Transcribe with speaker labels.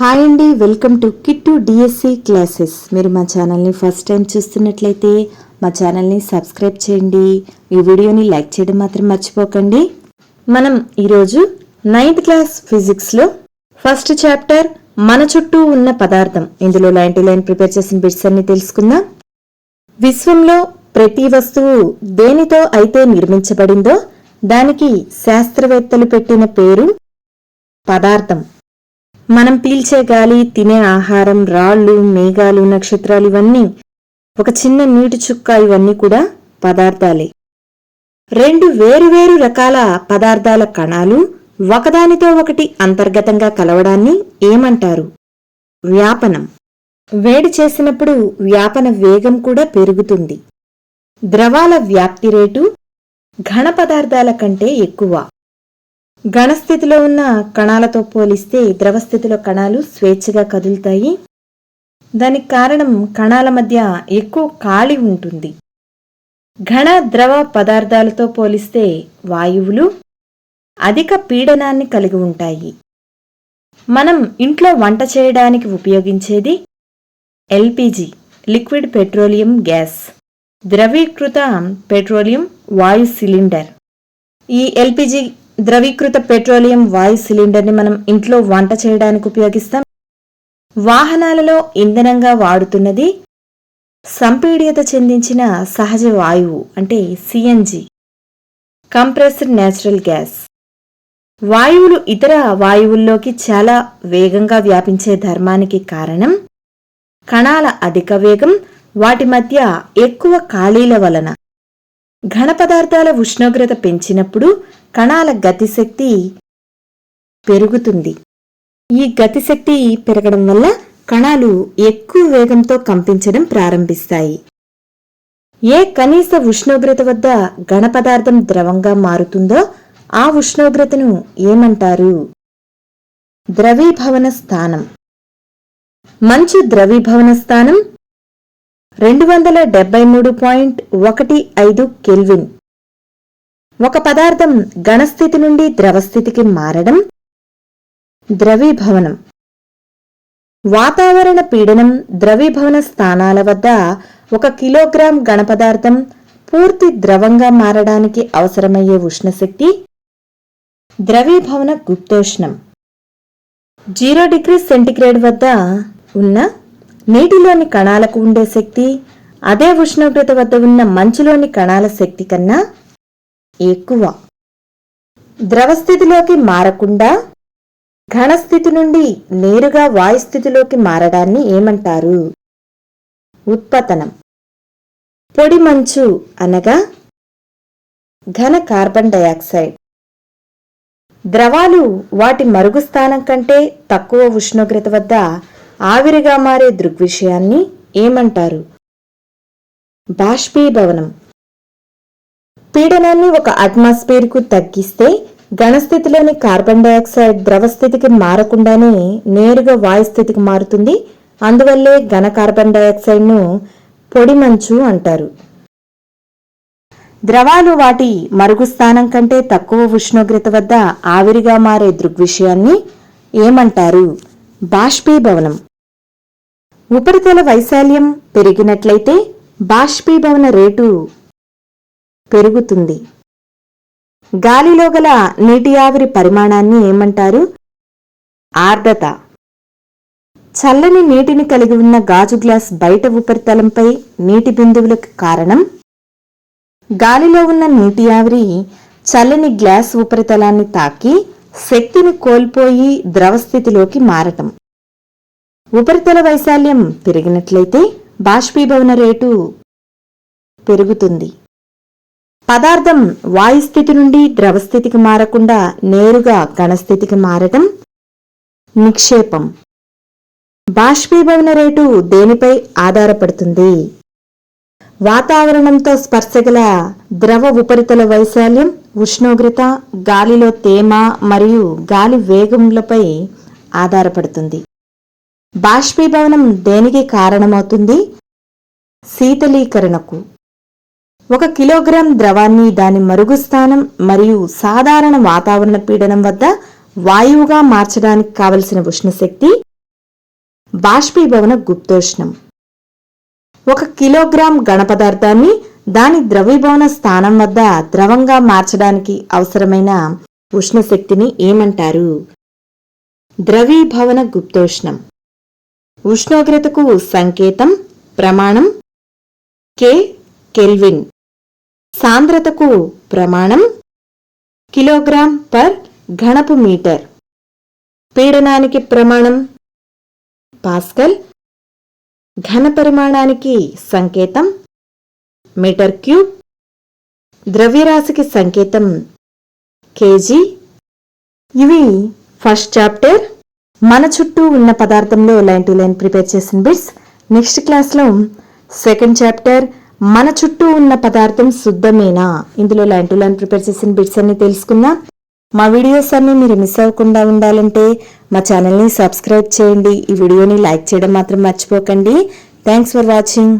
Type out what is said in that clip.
Speaker 1: Hi అండి welcome to Kittu DSC classes. మీరు మా ఛానల్ని ఫస్ట్ టైం చూస్తున్నట్లయితే మా ఛానల్ని సబ్స్క్రైబ్ చేయండి. ఈ వీడియోని లైక్ చేయడం మాత్రం మర్చిపోకండి. మనం ఈరోజు నైన్త్ క్లాస్ ఫిజిక్స్లో ఫస్ట్ చాప్టర్ మన చుట్టూ ఉన్న పదార్థం. ఇందులో లైన్ టు లైన్ ప్రిపేర్ చేసిన బిట్స్ అన్ని తెలుసుకుందాం. విశ్వంలో ప్రతి వస్తువు దేనితో అయితే నిర్మించబడిందో దానికి శాస్త్రవేత్తలు పెట్టిన పేరు పదార్థం. మనం పీల్చే గాలి తినే ఆహారం రాళ్ళు మేఘాలు నక్షత్రాలు ఇవన్నీ ఒక చిన్న నీటి చుక్క ఇవన్నీ కూడా పదార్థాలే. రెండు వేరువేరు రకాల పదార్థాల కణాలు ఒకదానితో ఒకటి అంతర్గతంగా కలవడాన్ని ఏమంటారు? వ్యాపనం. వేడి చేసినప్పుడు వ్యాపన వేగం కూడా పెరుగుతుంది. ద్రవాల వ్యాప్తి రేటు ఘన పదార్థాల కంటే ఎక్కువ. ఘనస్థితిలో ఉన్న కణాలతో పోలిస్తే ద్రవస్థితిలో కణాలు స్వేచ్ఛగా కదులుతాయి. దానికి కారణం కణాల మధ్య ఎక్కువ ఖాళీ ఉంటుంది. ఘన ద్రవ పదార్థాలతో పోలిస్తే వాయువులు అధిక పీడనాన్ని కలిగి ఉంటాయి. మనం ఇంట్లో వంట చేయడానికి ఉపయోగించేది ఎల్పిజి లిక్విడ్ పెట్రోలియం గ్యాస్. ద్రవీకృత పెట్రోలియం వాయు సిలిండర్. ఈ ఎల్పిజి ద్రవీకృత పెట్రోలియం వాయు సిలిండర్ని మనం ఇంట్లో వంట చేయడానికి ఉపయోగిస్తాం. వాహనాలలో ఇంధనంగా వాడుతున్నది సంపీడియత చెందించిన సహజ వాయువు అంటే సిఎన్జి కంప్రెస్డ్ నేచురల్ గ్యాస్. వాయువులు ఇతర వాయువుల్లోకి చాలా వేగంగా వ్యాపించే ధర్మానికి కారణం కణాల అధిక వేగం వాటి మధ్య ఎక్కువ ఖాళీల వలన. ఘన పదార్థాల ఉష్ణోగ్రత పెంచినప్పుడు కణాల గతిశక్తి పెరుగుతుంది. ఈ గతిశక్తి పెరగడం వల్ల కణాలు ఎక్కువ వేగంతో కంపించడం ప్రారంభిస్తాయి. ఏ కనీస ఉష్ణోగ్రత వద్ద ఘన పదార్థం ద్రవంగా మారుతుందో ఆ ఉష్ణోగ్రతను ఏమంటారు? ద్రవీభవన స్థానం. మంచు ద్రవీభవన స్థానం రెండు వందల డెబ్బై మూడు పాయింట్ ఒకటి ఐదు కెల్విన్. ఒక పదార్థం ఘనస్థితి నుండి ద్రవస్థితికి మారడం ద్రవీభవనం. వాతావరణ పీడనం ద్రవీభవన స్థానాల వద్ద ఒక కిలోగ్రాం ఘనపదార్థం పూర్తి ద్రవంగా మారడానికి అవసరమయ్యే ఉష్ణశక్తి ద్రవీభవన గుప్తోష్ణం. జీరో డిగ్రీ సెంటిగ్రేడ్ వద్ద ఉన్న నీటిలోని కణాలకు ఉండే శక్తి అదే ఉష్ణోగ్రత వద్ద ఉన్న మంచులోని కణాల శక్తి కన్నా ఎక్కువ. ద్రవస్థితిలోకి మారకుండా ఘనస్థితి నుండి నేరుగా వాయుస్థితిలోకి మారడాన్ని ఏమంటారు? ఉత్పతనం. పొడి మంచు అనగా ఘన కార్బన్ డయాక్సైడ్. ద్రవాలు వాటి మరుగు స్థానం కంటే తక్కువ ఉష్ణోగ్రత వద్ద ఆవిరిగా మారే దృగ్విషయాన్ని ఏమంటారు? బాష్పీభవనం. పీడనాన్ని ఒక అట్మాస్ఫియర్కు తగ్గిస్తే ఘనస్థితిలోని కార్బన్ డైఆక్సైడ్ ద్రవస్థితికి మారకుండానే నేరుగా వాయుస్థితికి మారుతుంది. అందువల్లే ఘన కార్బన్ డైఆక్సైడ్ను పొడి మంచు అంటారు. ద్రవాలు వాటి మరుగు స్థానం కంటే తక్కువ ఉష్ణోగ్రత వద్ద ఆవిరిగా మారే దృగ్విషయాన్ని ఏమంటారు? బాష్పీభవనం. ఉపరితల వైశాల్యం పెరిగినట్లయితే బాష్పీభవన రేటు పెరుగుతుంది. గాలిలో గల నీటి ఆవిరి పరిమాణాన్ని ఏమంటారు? ఆర్ద్రత. చల్లని నీటిని కలిగి ఉన్న గాజు గ్లాస్ బయట ఉపరితలంపై నీటి బిందువులకు కారణం? గాలిలో ఉన్న నీటి ఆవిరి చల్లని గ్లాస్ ఉపరితలాన్ని తాకి శక్తిని కోల్పోయి ద్రవస్థితిలోకి మారటం. ఉపరితల వైశాల్యం పెరిగినట్లయితే బాష్పీభవన రేటు పెరుగుతుంది. పదార్థం వాయుస్థితి నుండి ద్రవస్థితికి మారకుండా నేరుగా ఘనస్థితికి మారటం నిక్షేపం. బాష్పీభవన రేటు దేనిపై ఆధారపడుతుంది? వాతావరణంతో స్పర్శగల ద్రవ ఉపరితల వైశాల్యం ఉష్ణోగ్రత గాలిలో తేమ మరియు గాలి వేగములపై ఆధారపడుతుంది. బాష్పీభవనం దేనికి కారణమవుతుంది? శీతలీకరణకు. ఒక కిలోగ్రాం ద్రవాన్ని దాని మరుగు స్థానం మరియు సాధారణ వాతావరణ పీడనం వద్ద వాయువుగా మార్చడానికి కావలసిన ఉష్ణశక్తి బాష్పీభవన గుప్తోష్ణం. ఒక కిలోగ్రాం గణపదార్థాన్ని దాని ద్రవీభవన స్థానం వద్ద ద్రవంగా మార్చడానికి అవసరమైన ఉష్ణశక్తిని ఏమంటారు? ద్రవీభవన గుప్తోష్ణం. ఉష్ణోగ్రతకు సంకేతం ప్రమాణం. K kelvin. సాంద్రతకు ప్రమాణం. కిలోగ్రామ్ పర్ ఘనపు మీటర్. పీడనానికి ప్రమాణం. పాస్కల్. ఘన పరిమాణానికి సంకేతం. Metre cube. ద్రవ్యరాశికి సంకేతం. కేజీ. ఇవి ఫస్ట్ చాప్టర్. మన చుట్టూ ఉన్న పదార్థంలో లైన్ టు లైన్ ప్రిపేర్ చేసిన బిట్స్ నెక్స్ట్ క్లాస్లో సెకండ్ చాప్టర్ మన చుట్టూ ఉన్న పదార్థం శుద్ధమేనా? ఇందులో లైన్ టు లైన్ ప్రిపేర్ చేసిన బిట్స్ అన్ని తెలుసుకుందాం. మా వీడియోస్ అన్ని మీరు మిస్ అవ్వకుండా ఉండాలంటే మా ఛానల్ని సబ్స్క్రైబ్ చేయండి. ఈ వీడియోని లైక్ చేయడం మాత్రం మర్చిపోకండి. Thanks for watching.